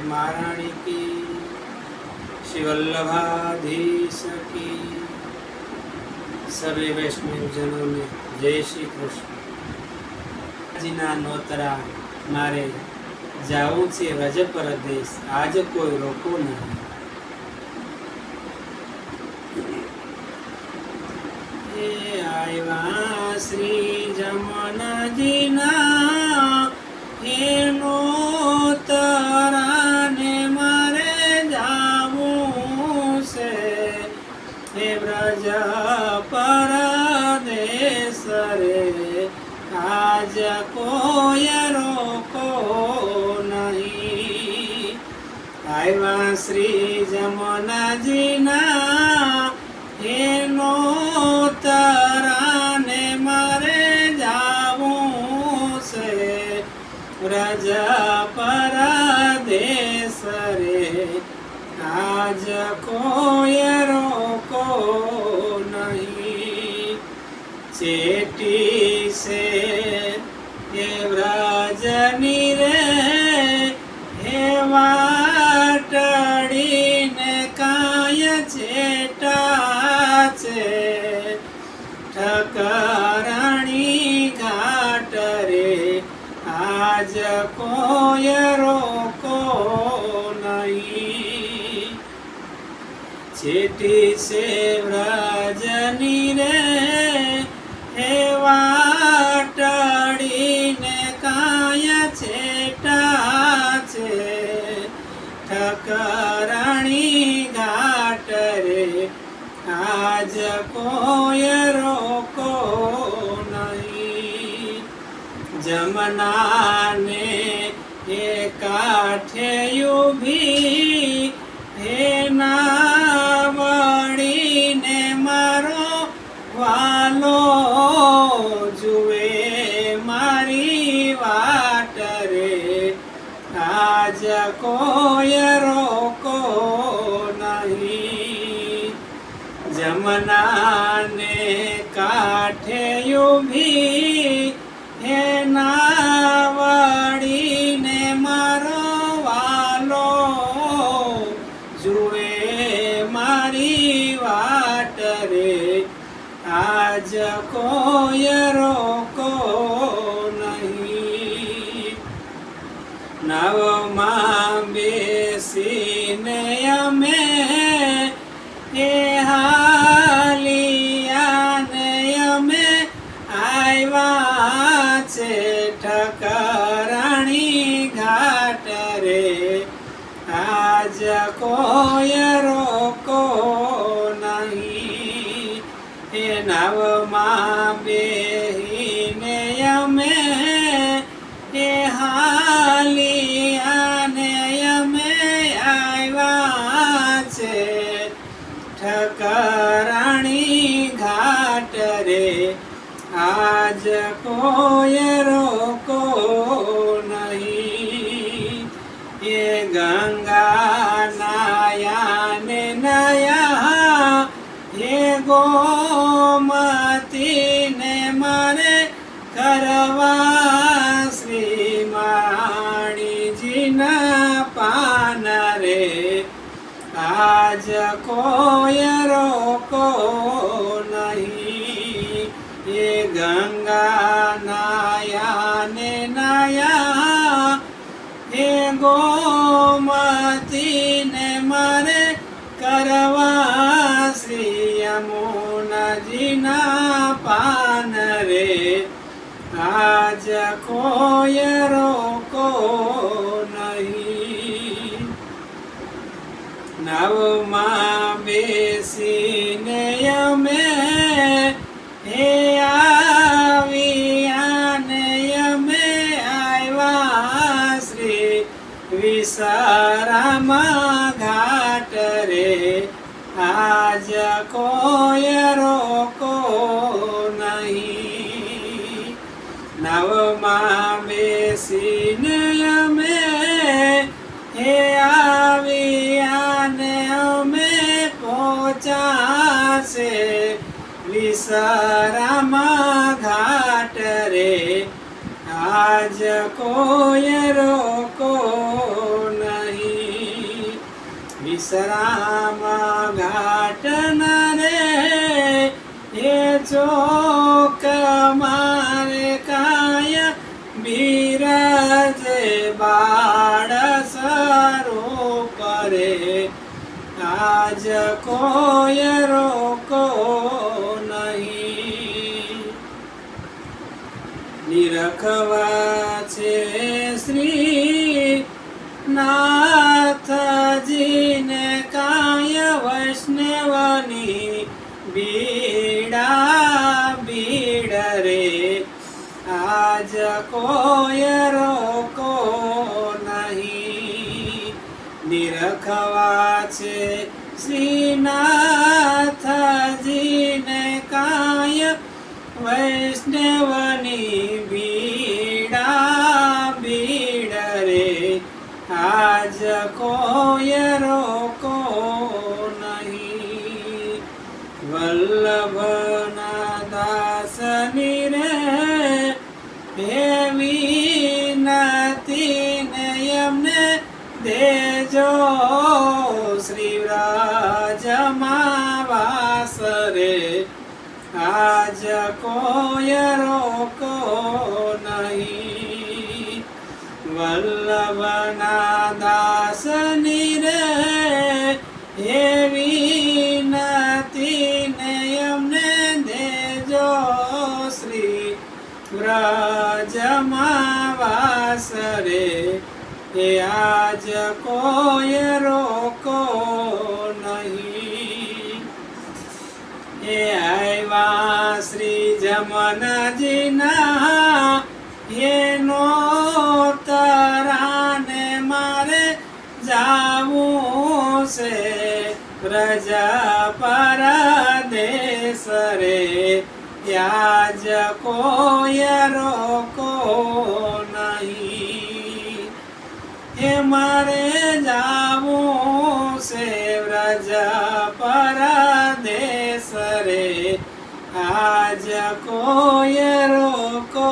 મહારાણી કી શ્રી કી. સર્વે વૈષ્ણવજનોને જય શ્રી કૃષ્ણ. નોતરા, મારે જાવું છે રજ પરદેશ આજ કોઈ રોકો નહીં. એ આવ્યા શ્રી જમનજીના, એનો આવ્યા શ્રી જમનાજીના એનો તરાને મારે જાવું છે વ્રજ પરદેશ રે આજ કોઈ રોકો નહીં ચેટી છે એ વ્રજની ઠકરાણી ઘાટ રે આજ કોય રોકો નહીં છેટી છે વ્રજની રે હે વાટડીને કાય છેટા છે ઠકરાણી ઘાટ રે આજ કોઈ જમનાને એ કાઠે ઊભી હે નાવડીને મારો વાલો જુએ મારી વાટ રે આજ કોઈ રોકો નહીં જમનાને કાઠે ઊભી હે નાવડીને મારો વાલો જુએ મારી વાટ આજ કોઈ કોઈ રોકો નહીં. એ નવમાં બેહીને અમે એ અને અમે આવ્યા છે. ઠકરાણી ઘાટ રે, આજ કોઈ રોકો નહીં. એ ગંગા નાયાને નયા હે ગોમતીને મારે કરવા શ્રી માણીજીના પાન રે આજ કોય રોકો નહીં એ ગંગા નાયાને નાયા હે ગોમતી શ્રી યમુનાજીના પાન રે આજ કોઈ વિસારામ ઘાટ રે. આજ કોઈ રોકો નહીં. નવમાં બેસીને અમે હે આવ્યાને અમે પહોંચાશે વિસારામ ઘાટ રે. આજ કોઈ રોકો વિશ્રામ ઘાટ રે, એ ચોક મારે કાય બિરાજે બાળ સરો પરે આજ કોય રોકો નહીં. નિરખવા છે શ્રી નાથજીને બીડા બીડ રે. આજ કોય રોકો નહીં. નિરખવા છે શ્રીનાથજીને વલ્લભના દાસની રે દેવી નાતી એમને દેજો શ્રી રાજમાં રે આજ કોય રોકો નહીં વલ્લભના દાસની વાસ રે એ આજ કોઈ રોકો નહીં એ આવ્યા શ્રી જમનજીના એનો તરાને મારે જાવું છે પ્રજા પરદેશ રે યાજ કોઈ રોકો નહીં. હે મારે જાવું છે વ્રજ પરદેશ રે. આજ કોઈ રોકો